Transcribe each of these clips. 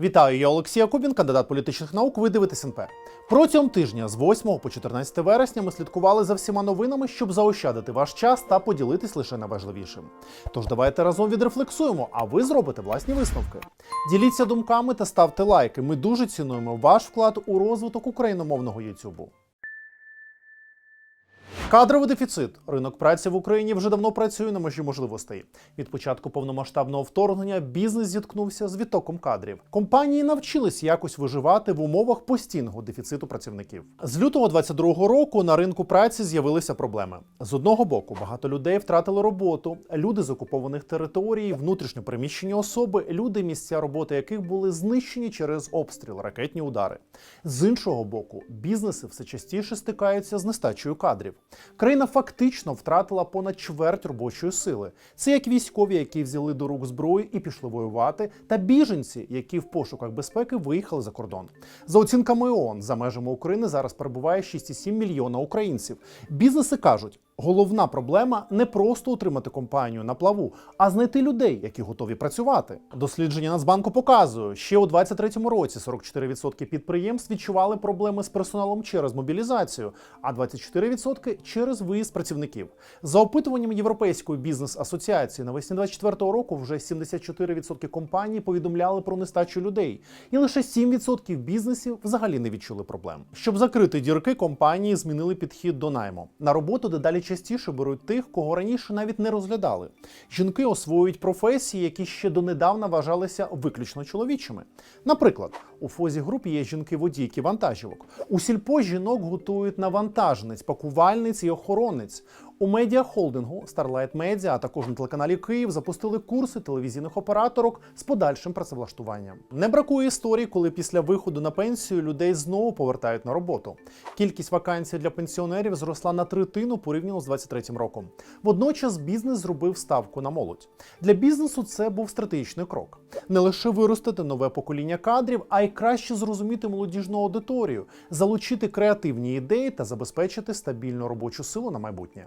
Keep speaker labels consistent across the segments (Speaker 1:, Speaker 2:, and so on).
Speaker 1: Вітаю, я Олексій Кубін, кандидат політичних наук. Ви дивитесь НП. Протягом тижня з 8 по 14 вересня ми слідкували за всіма новинами, щоб заощадити ваш час та поділитись лише найважливішим. Тож давайте разом відрефлексуємо, а ви зробите власні висновки. Діліться думками та ставте лайки. Ми дуже цінуємо ваш вклад у розвиток україномовного Ютубу. Кадровий дефіцит. Ринок праці в Україні вже давно працює на межі можливостей. Від початку повномасштабного вторгнення бізнес зіткнувся з відтоком кадрів. Компанії навчились якось виживати в умовах постійного дефіциту працівників. З лютого 22-го року на ринку праці з'явилися проблеми. З одного боку, багато людей втратили роботу, люди з окупованих територій, внутрішньо переміщені особи, люди, місця роботи яких були знищені через обстріл, ракетні удари. З іншого боку, бізнеси все частіше стикаються з нестачею кадрів. Країна фактично втратила понад чверть робочої сили. Це як військові, які взяли до рук зброю і пішли воювати, та біженці, які в пошуках безпеки виїхали за кордон. За оцінками ООН, за межами України зараз перебуває 6,7 мільйона українців. Бізнеси кажуть, головна проблема не просто утримати компанію на плаву, а знайти людей, які готові працювати. Дослідження Нацбанку показує, ще у 2023 році 44% підприємств відчували проблеми з персоналом через мобілізацію, а 24% через виїзд працівників. За опитуванням Європейської бізнес-асоціації навесні 2024 року вже 74% компаній повідомляли про нестачу людей, і лише 7% бізнесів взагалі не відчули проблем. Щоб закрити дірки, компанії змінили підхід до найму. На роботу дедалі частіше беруть тих, кого раніше навіть не розглядали. Жінки освоюють професії, які ще донедавна вважалися виключно чоловічими. Наприклад, у Фозі груп є жінки-водійки вантажівок. У сільпо жінок готують на вантажниць, пакувальниць і охоронниць. У медіахолдингу Starlight Media, а також на телеканалі Київ запустили курси телевізійних операторок з подальшим працевлаштуванням. Не бракує історій, коли після виходу на пенсію людей знову повертають на роботу. Кількість вакансій для пенсіонерів зросла на третину порівняно з 23 роком. Водночас бізнес зробив ставку на молодь. Для бізнесу це був стратегічний крок. Не лише виростити нове покоління кадрів, а й краще зрозуміти молодіжну аудиторію, залучити креативні ідеї та забезпечити стабільну робочу силу на майбутнє.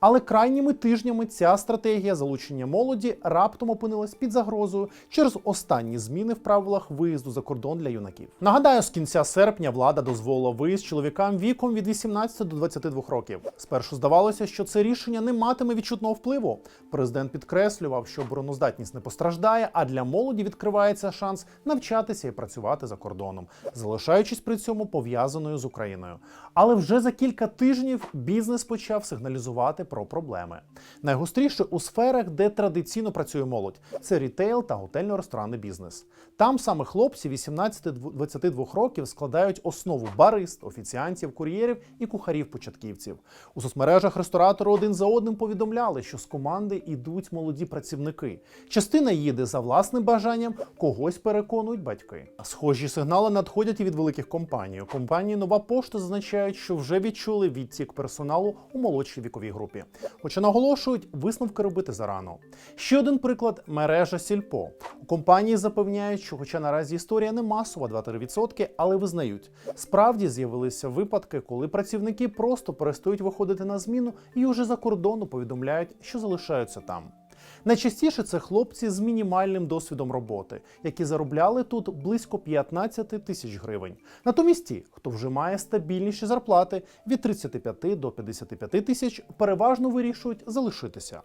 Speaker 1: Але крайніми тижнями ця стратегія залучення молоді раптом опинилась під загрозою через останні зміни в правилах виїзду за кордон для юнаків. Нагадаю, з кінця серпня влада дозволила виїзд чоловікам віком від 18 до 22 років. Спершу здавалося, що це рішення не матиме відчутного впливу. Президент підкреслював, що обороноздатність не постраждає, а для молоді відкривається шанс навчатися і працювати за кордоном, залишаючись при цьому пов'язаною з Україною. Але вже за кілька тижнів бізнес почав сигналізувати про проблеми. Найгостріше у сферах, де традиційно працює молодь, це рітейл та готельно-ресторанний бізнес. Там саме хлопці 18-22 років складають основу барист, офіціантів, кур'єрів і кухарів-початківців. У соцмережах ресторатори один за одним повідомляли, що з команди йдуть молоді працівники. Частина їде за власним бажанням, когось переконують батьки. Схожі сигнали надходять і від великих компаній. Компанії Нова пошта зазначають, що вже відчули відтік персоналу у молодшій віковій групі. Хоча наголошують, висновки робити зарано. Ще один приклад мережа Сільпо. У компанії запевняють, що, хоча наразі історія не масова 2-3%, але визнають, справді з'явилися випадки, коли працівники просто перестають виходити на зміну і уже за кордону повідомляють, що залишаються там. Найчастіше це хлопці з мінімальним досвідом роботи, які заробляли тут близько 15 тисяч гривень. Натомість ті, хто вже має стабільніші зарплати від 35 до 55 тисяч, переважно вирішують залишитися.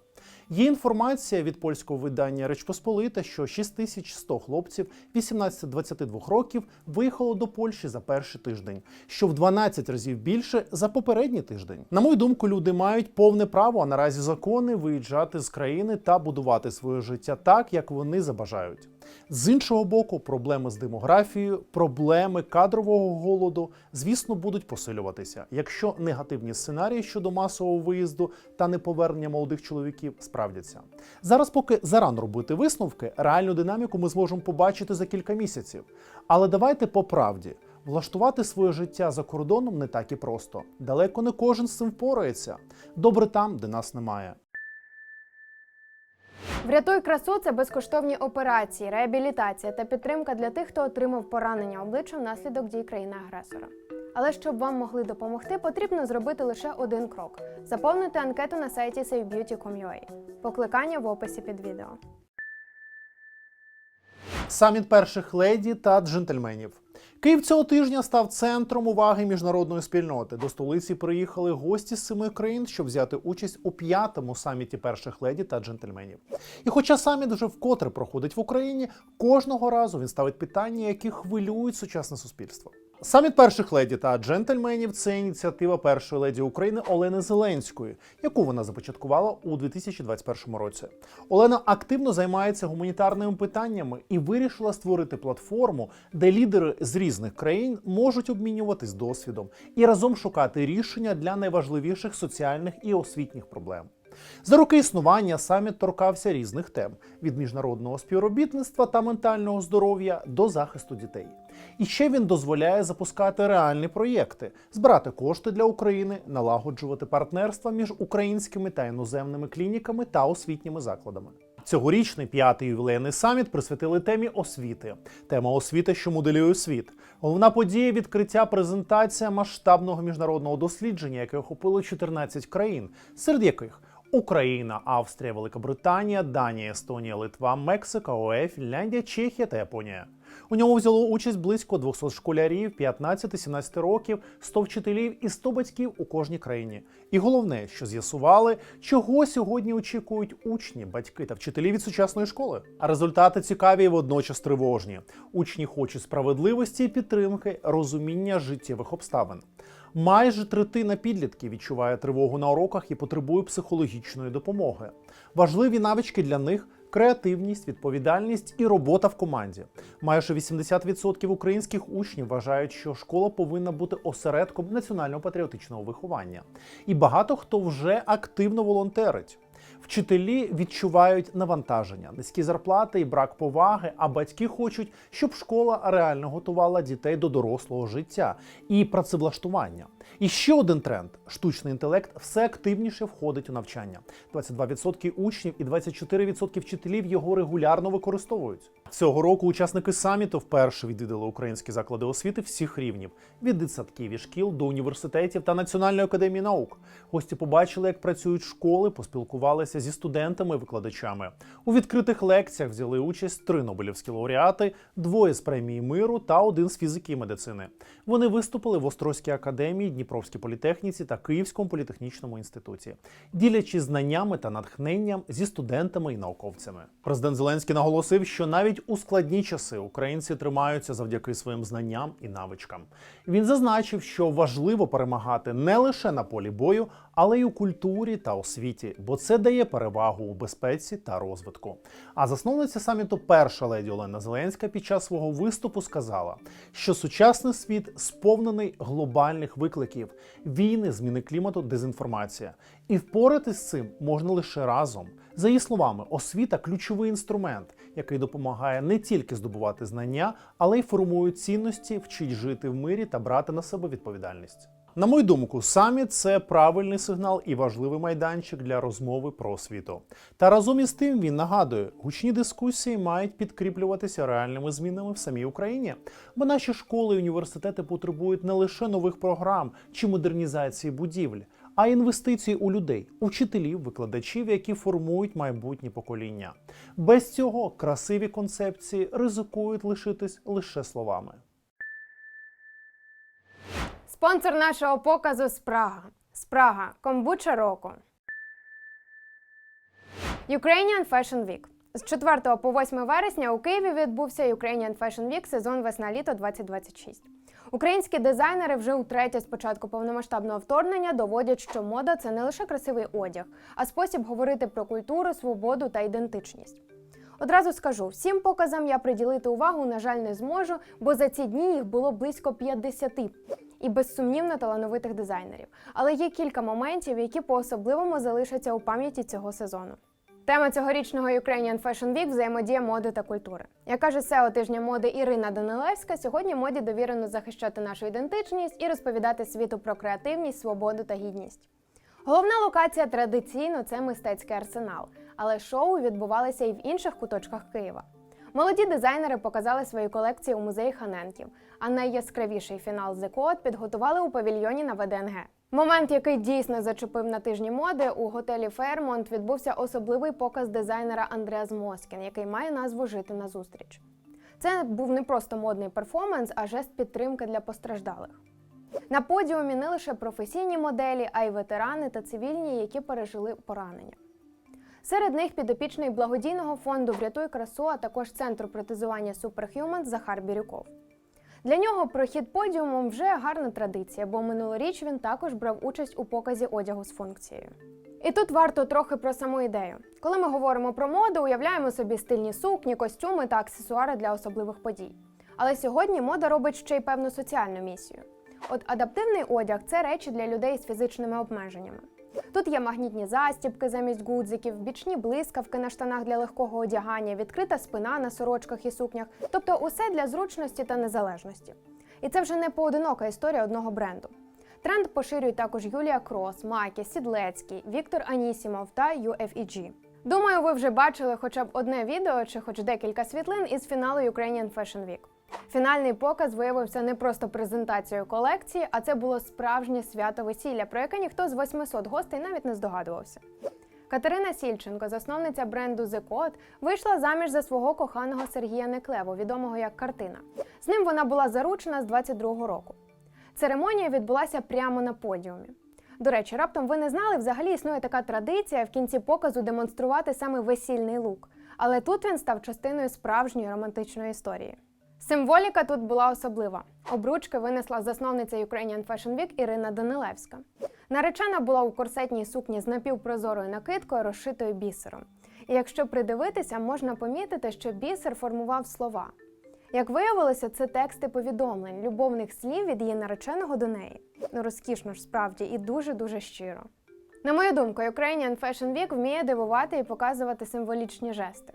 Speaker 1: Є інформація від польського видання Реч Посполита, що 6100 хлопців 18-22 років виїхало до Польщі за перший тиждень, що в 12 разів більше за попередній тиждень. На мою думку, люди мають повне право, а наразі закони виїжджати з країни та будувати своє життя так, як вони забажають. З іншого боку, проблеми з демографією, проблеми кадрового голоду, звісно, будуть посилюватися, якщо негативні сценарії щодо масового виїзду та неповернення молодих чоловіків справдяться. Зараз, поки зарано робити висновки, реальну динаміку ми зможемо побачити за кілька місяців. Але давайте по правді. Влаштувати своє життя за кордоном не так і просто. Далеко не кожен з цим впорається. Добре там, де нас немає.
Speaker 2: Врятуй красу це безкоштовні операції, реабілітація та підтримка для тих, хто отримав поранення обличчя внаслідок дій країни-агресора. Але щоб вам могли допомогти, потрібно зробити лише один крок: заповнити анкету на сайті SaveBeauty.com.ua. Покликання в описі під відео.
Speaker 1: Саміт перших леді та джентльменів. Київ цього тижня став центром уваги міжнародної спільноти. До столиці приїхали гості з семи країн, щоб взяти участь у п'ятому саміті перших леді та джентльменів. І хоча саміт вже вкотре проходить в Україні, кожного разу він ставить питання, які хвилюють сучасне суспільство. Саміт перших леді та джентльменів це ініціатива першої леді України Олени Зеленської, яку вона започаткувала у 2021 році. Олена активно займається гуманітарними питаннями і вирішила створити платформу, де лідери з різних країн можуть обмінюватись досвідом і разом шукати рішення для найважливіших соціальних і освітніх проблем. За роки існування саміт торкався різних тем: від міжнародного співробітництва та ментального здоров'я до захисту дітей. І ще він дозволяє запускати реальні проєкти, збирати кошти для України, налагоджувати партнерства між українськими та іноземними клініками та освітніми закладами. Цьогорічний п'ятий ювілейний саміт присвятили темі освіти. Тема освіти, що моделює світ. Головна подія відкриття презентація масштабного міжнародного дослідження, яке охопило 14 країн, серед яких Україна, Австрія, Велика Британія, Данія, Естонія, Литва, Мексика, ОЕ, Фінляндія, Чехія та Японія. У ньому взяло участь близько 200 школярів 15-17 років, 100 вчителів і 100 батьків у кожній країні. І головне, що з'ясували, чого сьогодні очікують учні, батьки та вчителі від сучасної школи. А результати цікаві і водночас тривожні. Учні хочуть справедливості підтримки, розуміння життєвих обставин. Майже третина підлітків відчуває тривогу на уроках і потребує психологічної допомоги. Важливі навички для них креативність, відповідальність і робота в команді. Майже 80% українських учнів вважають, що школа повинна бути осередком національно-патріотичного виховання. І багато хто вже активно волонтерить. Вчителі відчувають навантаження, низькі зарплати і брак поваги, а батьки хочуть, щоб школа реально готувала дітей до дорослого життя і працевлаштування. І ще один тренд: штучний інтелект все активніше входить у навчання. 22% учнів і 24% вчителів його регулярно використовують. Цього року учасники саміту вперше відвідали українські заклади освіти всіх рівнів від дитсадків і шкіл до університетів та Національної академії наук. Гості побачили, як працюють школи, поспілкувалися зі студентами і викладачами. У відкритих лекціях взяли участь три нобелівські лауреати, двоє з премії миру та один з фізики і медицини. Вони виступили в Острозькій академії, Дніпровській політехніці та Київському політехнічному інституті, ділячись знаннями та натхненням зі студентами і науковцями. Президент Зеленський наголосив, що навіть у складні часи українці тримаються завдяки своїм знанням і навичкам. Він зазначив, що важливо перемагати не лише на полі бою, але й у культурі та освіті, бо це дає перевагу у безпеці та розвитку. А засновниця саміту перша леді Олена Зеленська під час свого виступу сказала, що сучасний світ сповнений глобальних викликів: війни, зміни клімату, дезінформація. І впоратись з цим можна лише разом. За її словами, освіта ключовий інструмент, який допомагає не тільки здобувати знання, але й формує цінності, вчить жити в мирі та брати на себе відповідальність. На мою думку, саміт це правильний сигнал і важливий майданчик для розмови про освіту. Та разом із тим він нагадує, гучні дискусії мають підкріплюватися реальними змінами в самій Україні, бо наші школи і університети потребують не лише нових програм чи модернізації будівель, а інвестицій у людей, у вчителів, викладачів, які формують майбутнє покоління. Без цього красиві концепції ризикують лишитись лише словами.
Speaker 2: Спонсор нашого показу Спрага. Спрага комбуча року. Ukrainian Fashion Week. З 4 по 8 вересня у Києві відбувся Ukrainian Fashion Week сезон весна-літо 2026. Українські дизайнери вже утретє з початку повномасштабного вторгнення доводять, що мода це не лише красивий одяг, а спосіб говорити про культуру, свободу та ідентичність. Одразу скажу, всім показам я приділити увагу, на жаль, не зможу, бо за ці дні їх було близько 50 і безсумнівно талановитих дизайнерів. Але є кілька моментів, які по-особливому залишаться у пам'яті цього сезону. Тема цьогорічного Ukrainian Fashion Week – взаємодія моди та культури. Як каже SEO тижня моди Ірина Данилевська, сьогодні моді довірено захищати нашу ідентичність і розповідати світу про креативність, свободу та гідність. Головна локація традиційно це мистецький арсенал, але шоу відбувалися і в інших куточках Києва. Молоді дизайнери показали свої колекції у музеї Ханенків, а найяскравіший фінал The Code підготували у павільйоні на ВДНГ. Момент, який дійсно зачепив на тижні моди, у готелі Фермонт відбувся особливий показ дизайнера Андреас Москін, який має назву Жити назустріч. Це був не просто модний перформанс, а жест підтримки для постраждалих. На подіумі не лише професійні моделі, а й ветерани та цивільні, які пережили поранення. Серед них підопічний благодійного фонду Врятуй красу, а також центру протезування Superhuman Захар Бірюков. Для нього прохід подіумом вже гарна традиція, бо минулоріч він також брав участь у показі одягу з функцією. І тут варто трохи про саму ідею. Коли ми говоримо про моду, уявляємо собі стильні сукні, костюми та аксесуари для особливих подій. Але сьогодні мода робить ще й певну соціальну місію. От адаптивний одяг це речі для людей з фізичними обмеженнями. Тут є магнітні застібки замість гудзиків, бічні блискавки на штанах для легкого одягання, відкрита спина на сорочках і сукнях, тобто усе для зручності та незалежності. І це вже не поодинока історія одного бренду. Тренд поширюють також Юлія Крос, Макі, Сідлецький, Віктор Анісімов та UFEG. Думаю, ви вже бачили хоча б одне відео чи хоч декілька світлин із фіналу Ukrainian Fashion Week. Фінальний показ виявився не просто презентацією колекції, а це було справжнє свято весілля, про яке ніхто з 800 гостей навіть не здогадувався. Катерина Сільченко, засновниця бренду The Code, вийшла заміж за свого коханого Сергія Неклеву, відомого як Картина. З ним вона була заручена з 22-го року. Церемонія відбулася прямо на подіумі. До речі, раптом ви не знали, взагалі існує така традиція в кінці показу демонструвати саме весільний лук. Але тут він став частиною справжньої романтичної історії. Символіка тут була особлива. Обручки винесла засновниця Ukrainian Fashion Week Ірина Данилевська. Наречена була у корсетній сукні з напівпрозорою накидкою, розшитою бісером. І якщо придивитися, можна помітити, що бісер формував слова. Як виявилося, це тексти повідомлень, любовних слів від її нареченого до неї. Ну розкішно ж справді і дуже дуже щиро. На мою думку, Ukrainian Fashion Week вміє дивувати і показувати символічні жести.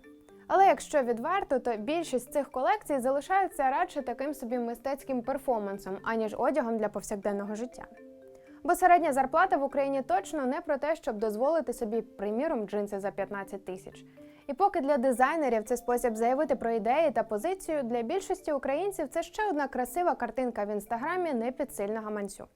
Speaker 2: Але якщо відверто, то більшість цих колекцій залишаються радше таким собі мистецьким перформансом, аніж одягом для повсякденного життя. Бо середня зарплата в Україні точно не про те, щоб дозволити собі, приміром, джинси за 15 тисяч. І поки для дизайнерів це спосіб заявити про ідеї та позицію, для більшості українців це ще одна красива картинка в інстаграмі не під сильно гаманцю.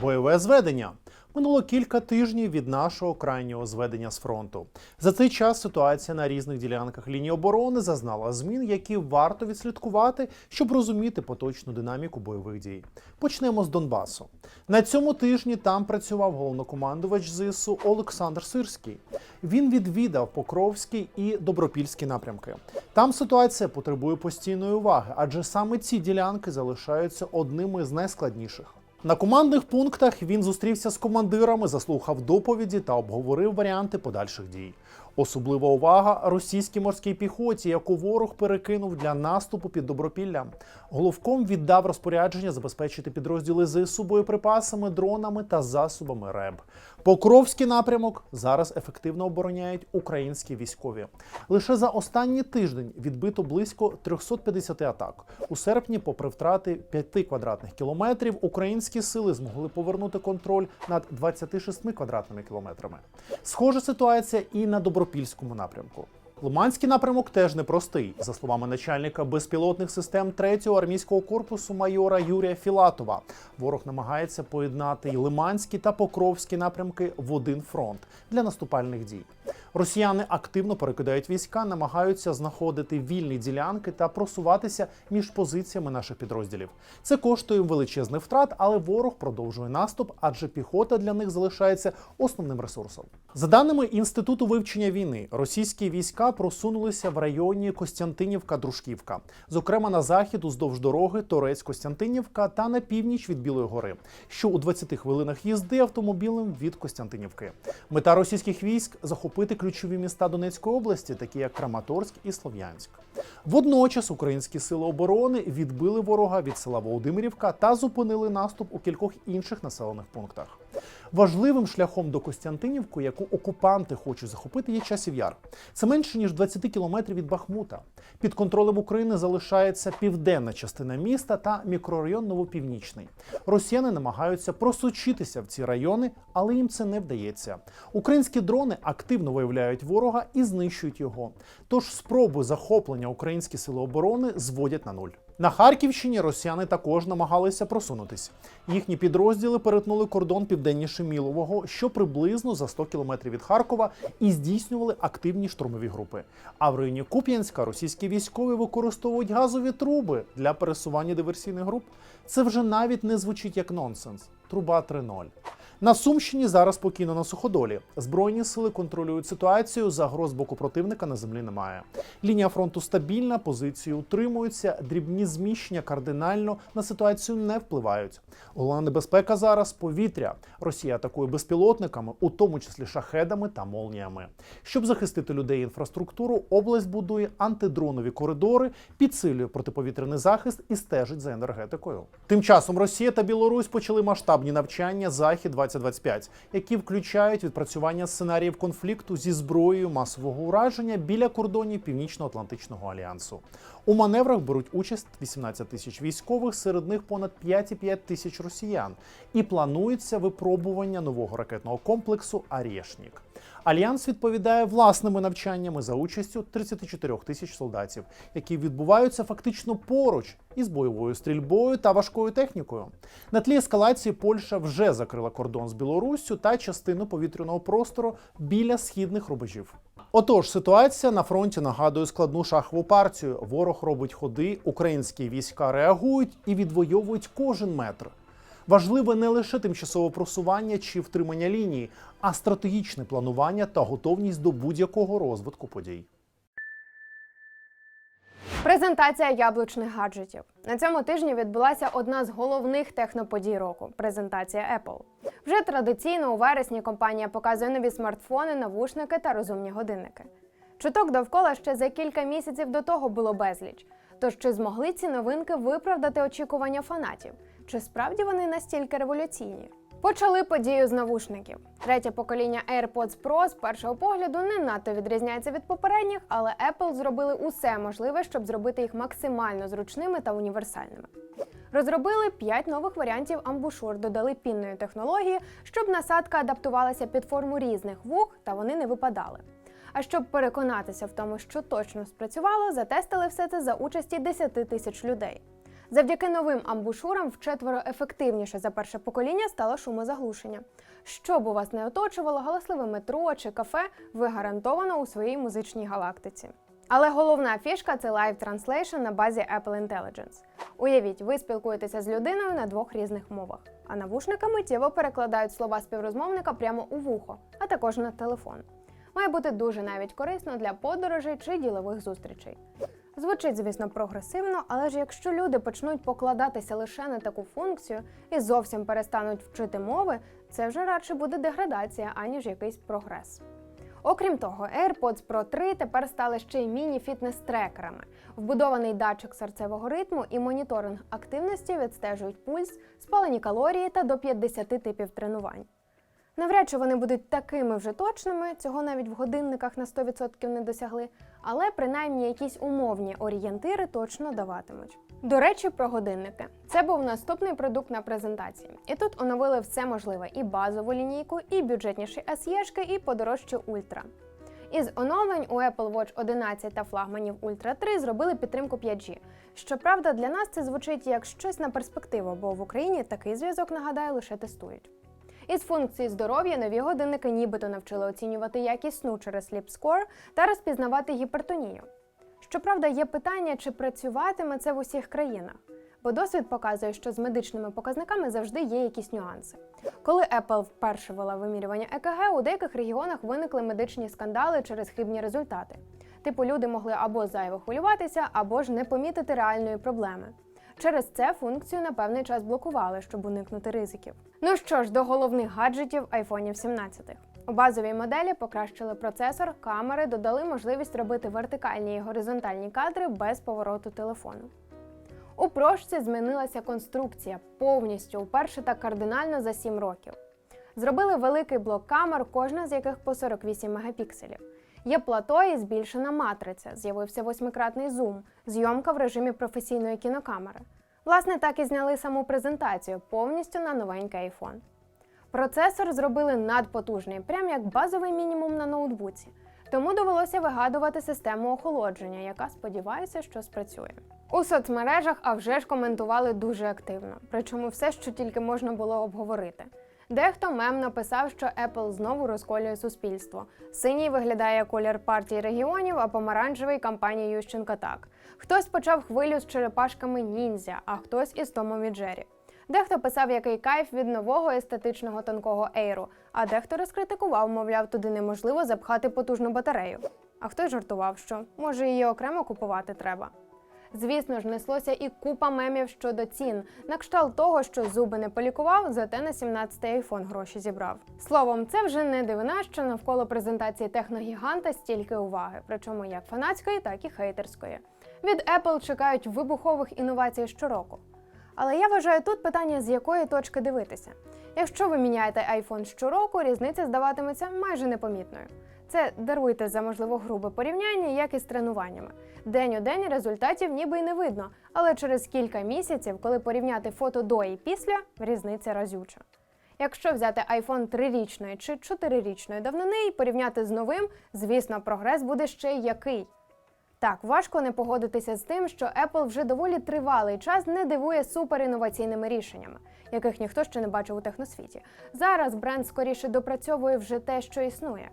Speaker 1: Бойове зведення минуло кілька тижнів від нашого крайнього зведення з фронту. За цей час ситуація на різних ділянках лінії оборони зазнала змін, які варто відслідкувати, щоб розуміти поточну динаміку бойових дій. Почнемо з Донбасу. На цьому тижні там працював головнокомандувач ЗСУ Олександр Сирський. Він відвідав Покровський і Добропільський напрямки. Там ситуація потребує постійної уваги, адже саме ці ділянки залишаються одними з найскладніших. На командних пунктах він зустрівся з командирами, заслухав доповіді та обговорив варіанти подальших дій. Особлива увага російській морській піхоті, яку ворог перекинув для наступу під Добропіллям. Головком віддав розпорядження забезпечити підрозділи ЗСУ боєприпасами, дронами та засобами РЕБ. Покровський напрямок зараз ефективно обороняють українські військові. Лише за останній тиждень відбито близько 350 атак. У серпні, попри втрати 5 квадратних кілометрів, українські сили змогли повернути контроль над 26 квадратними кілометрами. Схожа ситуація і на добропільському напрямку. Лиманський напрямок теж непростий. За словами начальника безпілотних систем 3-го армійського корпусу майора Юрія Філатова, ворог намагається поєднати й Лиманський та Покровський напрямки в один фронт для наступальних дій. Росіяни активно перекидають війська, намагаються знаходити вільні ділянки та просуватися між позиціями наших підрозділів. Це коштує величезних втрат, але ворог продовжує наступ, адже піхота для них залишається основним ресурсом. За даними інституту вивчення війни, російські війська просунулися в районі Костянтинівка-Дружківка, зокрема на захід уздовж дороги Торець-Костянтинівка та на північ від Білої гори, що у 20 хвилинах їзди автомобілем від Костянтинівки. Мета російських військ захопити ключові міста Донецької області, такі як Краматорськ і Слов'янськ. Водночас українські сили оборони відбили ворога від села Володимирівка та зупинили наступ у кількох інших населених пунктах. Важливим шляхом до Костянтинівки, яку окупанти хочуть захопити, є часів яр. Це менше ніж 20 кілометрів від Бахмута. Під контролем України залишається південна частина міста та мікрорайон Новопівнічний. Росіяни намагаються просочитися в ці райони, але їм це не вдається. Українські дрони активно виявляють ворога і знищують його. Тож спроби захоплення українські сили оборони зводять на нуль. На Харківщині росіяни також намагалися просунутися. Їхні підрозділи перетнули кордон південніше Мілового, що приблизно за 100 кілометрів від Харкова, і здійснювали активні штурмові групи. А в районі Куп'янська російські військові використовують газові труби для пересування диверсійних груп. Це вже навіть не звучить як нонсенс. Труба 3.0. На Сумщині зараз спокійно на суходолі. Збройні сили контролюють ситуацію. Загроз боку противника на землі немає. Лінія фронту стабільна, позиції утримуються. Дрібні зміщення кардинально на ситуацію не впливають. Головна небезпека зараз повітря. Росія атакує безпілотниками, у тому числі шахедами та молніями. Щоб захистити людей і інфраструктуру, область будує антидронові коридори, підсилює протиповітряний захист і стежить за енергетикою. Тим часом Росія та Білорусь почали масштабні навчання Захід 2025 які включають відпрацювання сценаріїв конфлікту зі зброєю масового ураження біля кордонів Північно-Атлантичного альянсу. У маневрах беруть участь 18 тисяч військових, серед них понад 5,5 тисяч росіян. І планується випробування нового ракетного комплексу Арєшнік. Альянс відповідає власними навчаннями за участю 34 тисяч солдатів, які відбуваються фактично поруч із бойовою стрільбою та важкою технікою. На тлі ескалації Польща вже закрила кордон з Білоруссю та частину повітряного простору біля східних рубежів. Отож, ситуація на фронті нагадує складну шахову партію. Ворог робить ходи, українські війська реагують і відвоюють кожен метр. Важливе не лише тимчасове просування чи втримання лінії, а стратегічне планування та готовність до будь-якого розвитку подій.
Speaker 2: Презентація яблучних гаджетів на цьому тижні відбулася одна з головних техноподій року презентація Apple. Вже традиційно у вересні компанія показує нові смартфони, навушники та розумні годинники. Чуток довкола ще за кілька місяців до того було безліч. Тож чи змогли ці новинки виправдати очікування фанатів? Чи справді вони настільки революційні? Почали подію з навушників. Третє покоління AirPods Pro з першого погляду не надто відрізняється від попередніх, але Apple зробили усе можливе, щоб зробити їх максимально зручними та універсальними. Розробили 5 нових варіантів амбушур, додали пінної технології, щоб насадка адаптувалася під форму різних вух та вони не випадали. А щоб переконатися в тому, що точно спрацювало, затестили все це за участі 10 тисяч людей. Завдяки новим амбушурам вчетверо ефективніше за перше покоління стало шумозаглушення. Що б у вас не оточувало, галасливе метро чи кафе, ви гарантовано у своїй музичній галактиці. Але головна фішка це Live Translation на базі Apple Intelligence. Уявіть, ви спілкуєтеся з людиною на двох різних мовах, а навушники миттєво перекладають слова співрозмовника прямо у вухо, а також на телефон. Має бути дуже навіть корисно для подорожей чи ділових зустрічей. Звучить, звісно, прогресивно, але ж якщо люди почнуть покладатися лише на таку функцію і зовсім перестануть вчити мови, це вже радше буде деградація, аніж якийсь прогрес. Окрім того, AirPods Pro 3 тепер стали ще й міні-фітнес-трекерами. Вбудований датчик серцевого ритму і моніторинг активності відстежують пульс, спалені калорії та до 50 типів тренувань. Навряд чи вони будуть такими вже точними, цього навіть в годинниках на 100% не досягли, але принаймні якісь умовні орієнтири точно даватимуть. До речі, про годинники. Це був наступний продукт на презентації. І тут оновили все можливе: і базову лінійку, і бюджетніші SE-шки, і подорожчі ультра. Із оновлень у Apple Watch 11 та флагманів Ultra 3 зробили підтримку 5G. Щоправда, для нас це звучить як щось на перспективу, бо в Україні такий зв'язок, нагадаю, лише тестують. Із функції здоров'я нові годинники нібито навчили оцінювати якість сну через Sleep Score та розпізнавати гіпертонію. Щоправда, є питання, чи працюватиме це в усіх країнах, бо досвід показує, що з медичними показниками завжди є якісь нюанси. Коли Apple вперше вела вимірювання ЕКГ, у деяких регіонах виникли медичні скандали через хибні результати. Типу, люди могли або зайво хвилюватися, або ж не помітити реальної проблеми. Через це функцію на певний час блокували, щоб уникнути ризиків. Ну що ж, до головних гаджетів айфонів 17. У базовій моделі покращили процесор, камери, додали можливість робити вертикальні і горизонтальні кадри без повороту телефону. У прошці змінилася конструкція повністю уперше та кардинально за 7 років. Зробили великий блок камер, кожна з яких по 48 мегапікселів. Є плато і збільшена матриця, з'явився восьмикратний зум, зйомка в режимі професійної кінокамери. Власне, так і зняли саму презентацію повністю на новенький iPhone. Процесор зробили надпотужний, прям як базовий мінімум на ноутбуці. Тому довелося вигадувати систему охолодження, яка сподіваюся, що спрацює. У соцмережах а вже ж коментували дуже активно, причому все, що тільки можна було обговорити. Дехто мемно писав, що Apple знову розколює суспільство. Синій виглядає колір партії регіонів, а помаранчевий кампанії Ющенка так. Хтось почав хвилю з черепашками ніндзя, а хтось із Томом і Джері. Дехто писав, який кайф від нового естетичного тонкого ейру, а дехто розкритикував, мовляв, туди неможливо запхати потужну батарею. А хтось жартував, що може її окремо купувати треба. Звісно ж, неслося і купа мемів щодо цін, на кшталт того, що зуби не полікував, зате на 17-й айфон гроші зібрав. Словом, це вже не дивина, що навколо презентації техногіганта стільки уваги, причому як фанатської, так і хейтерської. Від Apple чекають вибухових інновацій щороку. Але я вважаю тут питання, з якої точки дивитися. Якщо ви міняєте iPhone щороку, різниця здаватиметься майже непомітною. Це даруйте за можливо грубе порівняння, як із тренуваннями. День у день результатів ніби й не видно, але через кілька місяців, коли порівняти фото до і після, різниця разюча. Якщо взяти iPhone 3-річної чи 4-річної давнини і порівняти з новим, звісно, прогрес буде ще й який. Так, важко не погодитися з тим, що Apple вже доволі тривалий час не дивує суперінноваційними рішеннями, яких ніхто ще не бачив у техносвіті. Зараз бренд скоріше допрацьовує вже те, що існує.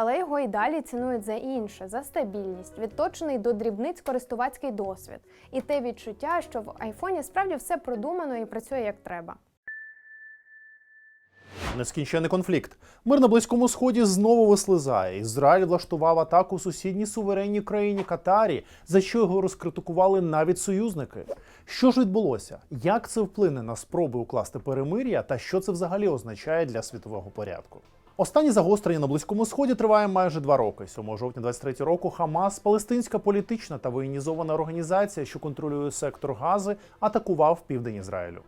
Speaker 2: Але його і далі цінують за інше, за стабільність, відточений до дрібниць користувацький досвід і те відчуття, що в айфоні справді все продумано і працює як треба.
Speaker 1: Нескінчений конфлікт. Мир на близькому сході знову вислизає. Ізраїль влаштував атаку сусідній суверенній країні Катарі, за що його розкритикували навіть союзники. Що ж відбулося? Як це вплине на спроби укласти перемир'я та що це взагалі означає для світового порядку? Останнє загострення на близькому сході триває майже два роки. 7 жовтня 23 року Хамас, палестинська політична та воєнізована організація, що контролює сектор Гази, атакував південь Ізраїлю.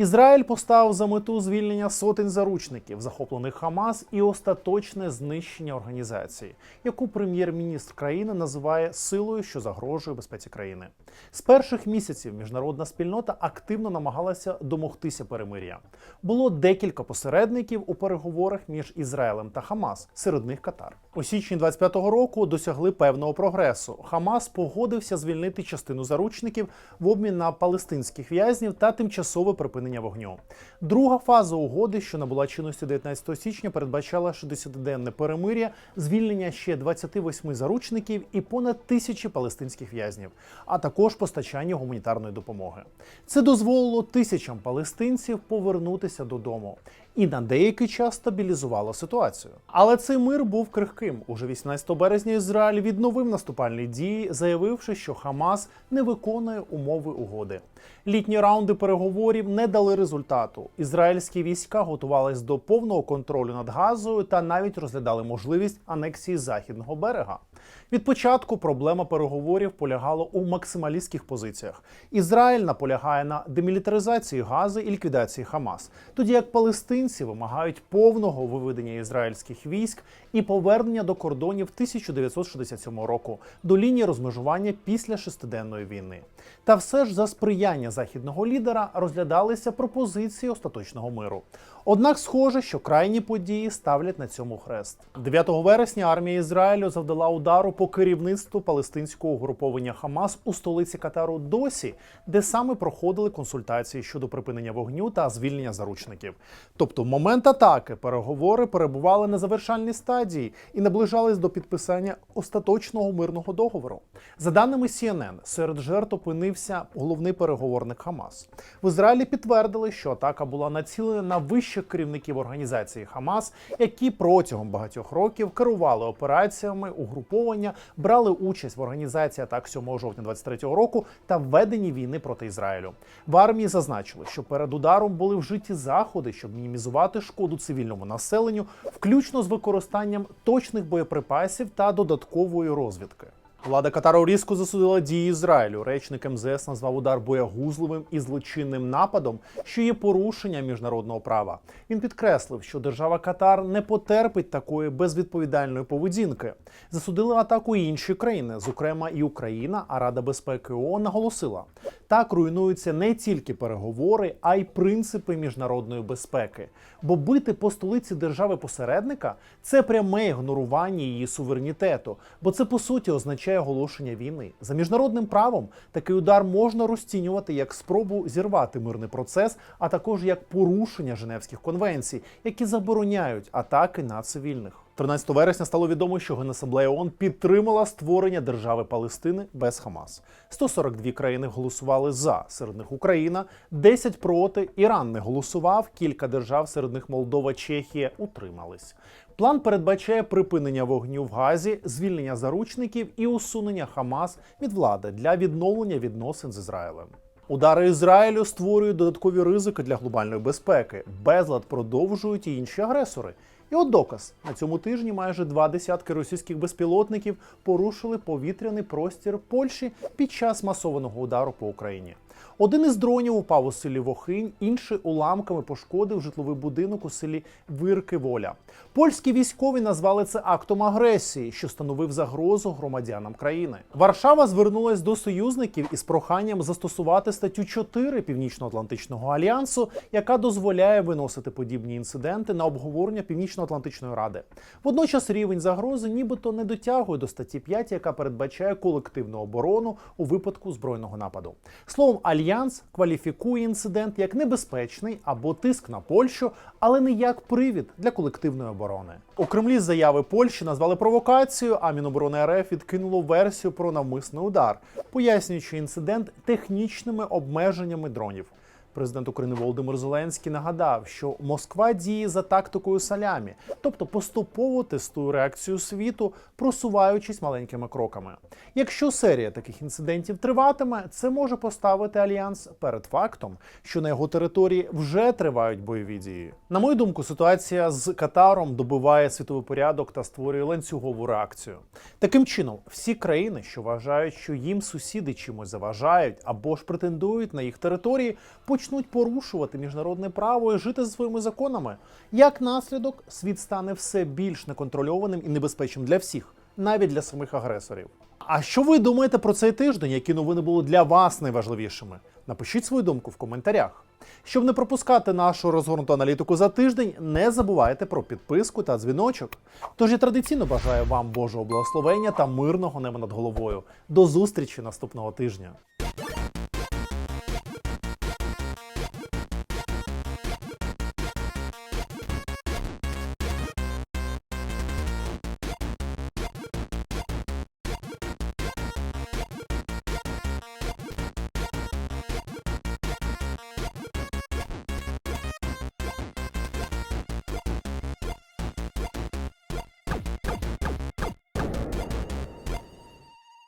Speaker 1: Ізраїль поставив за мету звільнення сотень заручників, захоплених Хамас, і остаточне знищення організації, яку прем'єр-міністр країни називає силою, що загрожує безпеці країни. З перших місяців міжнародна спільнота активно намагалася домогтися перемир'я. Було декілька посередників у переговорах між Ізраїлем та Хамас, серед них Катар. У січні 25-го року досягли певного прогресу. Хамас погодився звільнити частину заручників в обмін на палестинських в'язнів та тимчасове припинення вогню. Друга фаза угоди, що набула чинності 19 січня, передбачала 60-денне перемир'я, звільнення ще 28 заручників і понад тисячі палестинських в'язнів, а також постачання гуманітарної допомоги. Це дозволило тисячам палестинців повернутися додому і на деякий час стабілізувало ситуацію. Але цей мир був крихким. Уже 18 березня Ізраїль відновив наступальні дії, заявивши, що Хамас не виконує умови угоди. Літні раунди переговорів не дали результату. Ізраїльські війська готувались до повного контролю над Газою та навіть розглядали можливість анексії західного берега. Від початку проблема переговорів полягала у максималістських позиціях. Ізраїль наполягає на демілітаризації Гази і ліквідації Хамас, тоді як палестинці вимагають повного виведення ізраїльських військ і повернення до кордонів 1967 року до лінії розмежування після шестиденної війни. Та все ж за сприяння західного лідера розглядалися пропозиції остаточного миру. Однак схоже, що крайні події ставлять на цьому хрест. 9 вересня армія Ізраїлю завдала удару по керівництву палестинського угруповання Хамас у столиці Катару Досі, де саме проходили консультації щодо припинення вогню та звільнення заручників. Тобто, в момент атаки переговори перебували на завершальній стадії і наближались до підписання остаточного мирного договору. За даними CNN, серед жертв опинився головний переговорник Хамас. В Ізраїлі підтвердили, що атака була націлена на вищих керівників організації Хамас, які протягом багатьох років керували операціями угруповання, брали участь в організації атак 7 жовтня 23 року та введенні війни проти Ізраїлю. В армії зазначили, що перед ударом були вжиті заходи, щоб мінімізувати шкоду цивільному населенню, включно з використанням точних боєприпасів та додаткової розвідки. Влада Катару різко засудила дії Ізраїлю. Речник МЗС назвав удар боягузливим і злочинним нападом, що є порушення міжнародного права. Він підкреслив, що держава Катар не потерпить такої безвідповідальної поведінки. Засудили атаку інші країни, зокрема і Україна. А Рада безпеки ООН наголосила, Так руйнуються не тільки переговори, а й принципи міжнародної безпеки. Бо бити по столиці держави-посередника це пряме ігнорування її суверенітету, бо це по суті означає оголошення війни. За міжнародним правом такий удар можна розцінювати як спробу зірвати мирний процес, а також як порушення Женевських конвенцій, які забороняють атаки на цивільних. 13 вересня стало відомо, що Генасамблея ООН підтримала створення держави Палестини без Хамас. 142 країни голосували за, серед них Україна, 10 проти, Іран не голосував, кілька держав, серед них Молдова, Чехія, утримались. План передбачає припинення вогню в Газі, звільнення заручників і усунення Хамас від влади для відновлення відносин з Ізраїлем. Удари Ізраїлю створюють додаткові ризики для глобальної безпеки. Безлад продовжують і інші агресори. І от доказ на цьому тижні майже два десятки російських безпілотників порушили повітряний простір Польщі під час масованого удару по Україні. Один із дронів упав у селі Вохинь, інший уламками пошкодив житловий будинок у селі Вирки Воля. Польські військові назвали це актом агресії, що становив загрозу громадянам країни. Варшава звернулась до союзників із проханням застосувати статтю 4 Північно-Атлантичного альянсу, яка дозволяє виносити подібні інциденти на обговорення Північно-Атлантичної ради. Водночас рівень загрози нібито не дотягує до статті 5, яка передбачає колективну оборону у випадку збройного нападу. Словом, альянс кваліфікує інцидент як небезпечний або тиск на Польщу, але не як привід для колективної оборони. У Кремлі заяви Польщі назвали провокацією, а Міноборони РФ відкинуло версію про навмисний удар, пояснюючи інцидент технічними обмеженнями дронів. Президент України Володимир Зеленський нагадав, що Москва діє за тактикою салямі, тобто поступово тестує реакцію світу, просуваючись маленькими кроками. Якщо серія таких інцидентів триватиме, це може поставити альянс перед фактом, що на його території вже тривають бойові дії. На мою думку, ситуація з Катаром добиває світовий порядок та створює ланцюгову реакцію. Таким чином, всі країни, що вважають, що їм сусіди чимось заважають або ж претендують на їх території, почнуть порушувати міжнародне право і жити за своїми законами. Як наслідок, світ стане все більш неконтрольованим і небезпечним для всіх, навіть для самих агресорів. А що ви думаєте про цей тиждень? Які новини були для вас найважливішими? Напишіть свою думку в коментарях. Щоб не пропускати нашу розгорнуту аналітику за тиждень, не забувайте про підписку та дзвіночок. Тож я традиційно бажаю вам Божого благословення та мирного неба над головою. До зустрічі наступного тижня.